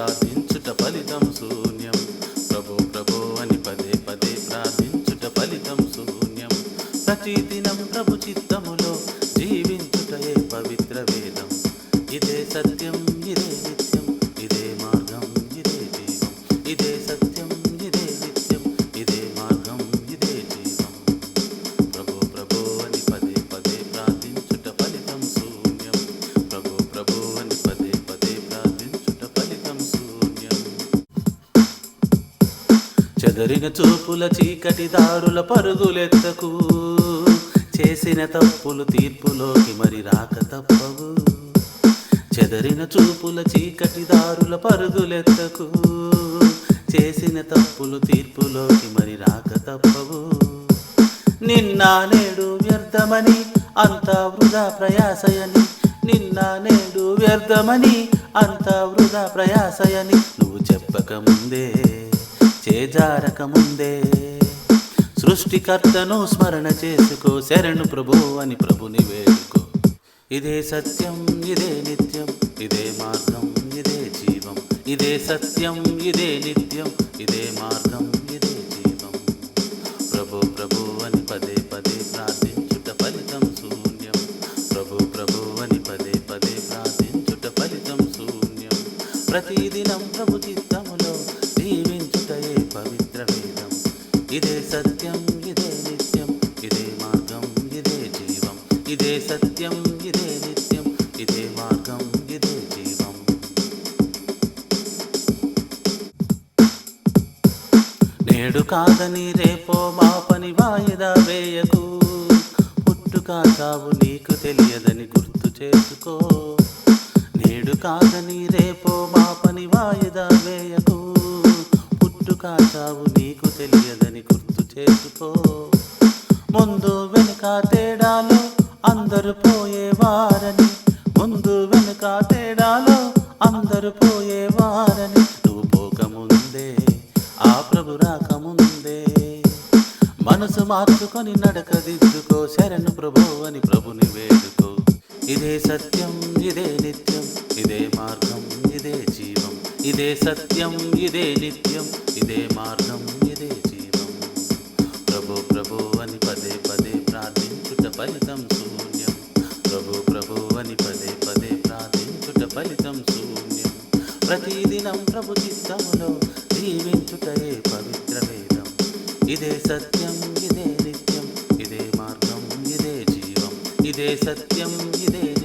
ప్రార్థించుట ఫలితం శూన్యం. ప్రభో ప్రభో అని పదే పదే ప్రార్థించుట ఫలితం శూన్యం. ప్రతిదినం ప్రభు చిత్తములో జీవించుటయే పవిత్ర వేదం. ఇదే సత్యం ఇదే చెదరిన చూపుల చీకటి దారుల పరుగులెత్తకు. చేసిన తప్పులు తీర్పులోకి మరి రాక తప్పవు. చెదరిన చూపుల చీకటి దారుల పరుగులెత్తకు. చేసిన తప్పులు తీర్పులోకి మరి రాక తప్పవు. నిన్న నేడు వ్యర్థమని అంతా వృధా ప్రయాసయని. నిన్న నేడు వ్యర్థమని అంతా వృధా ప్రయాసయని నువ్వు చెప్పక చేజారకముందే. సృష్టికర్తను స్మరణ చేసుకో శరణు ప్రభు అని ప్రభుని వేడుకో. ఇదే సత్యం ఇదే నిత్యం ఇదే మార్గం ఇదే జీవం. ఇదే సత్యం ఇదే నిత్యం ఇదే మార్గం ఇదే జీవం. ప్రభు ప్రభు అని పదే పదే ప్రార్థించుట ఫలితం శూన్యం. ప్రభు ప్రభు అని పదే పదే ప్రార్థించుట ఫలితం శూన్యం. ప్రతిదినం ప్రభు చిత్తములో ఇదే సత్యం ఇదే నిత్యం ఇదే మార్గం ఇదే జీవం. ఇదే సత్యం ఇదే నిత్యం ఇదే మార్గం ఇదే జీవం. నేడు కాదని రేపో మా పని వాయిదా వేయకు. పుట్టుక చావు నీకు తెలియదని గుర్తు చేసుకో. నేడు కాదని రేపో మా పని వాయిదా వేయకు. కాచావు నీకు తెలియదని గుర్తు చేసుకో. ముందు వెనుక తేడాలు అందరు పోయేవారని ముందు వెనుక తేడాలో అందరు పోయేవారని నువ్వు పోకముందే ఆ ప్రభు రాకముందే మనసు మార్చుకొని నడక దిద్దుకో శరణు ప్రభు అని ప్రభుని వేడుకో. ఇదే సత్యం ఇదే నిత్యం ఇదే సత్యం ఇదే నిత్యం ఇదే మార్గం ఇదే జీవం. ప్రభు ప్రభు అని పదే పదే ప్రార్థించుట ఫలితం శూన్యం. ప్రభు ప్రభు అని పదే పదే ప్రార్థించుట ఫలితం శూన్యం. ప్రతిదినం ప్రభు చిత్తములో జీవించుటయే పవిత్ర వేదం. ఇదే సత్యం ఇదే నిత్యం ఇదే మార్గం ఇదే జీవం. ఇదే సత్యం ఇదే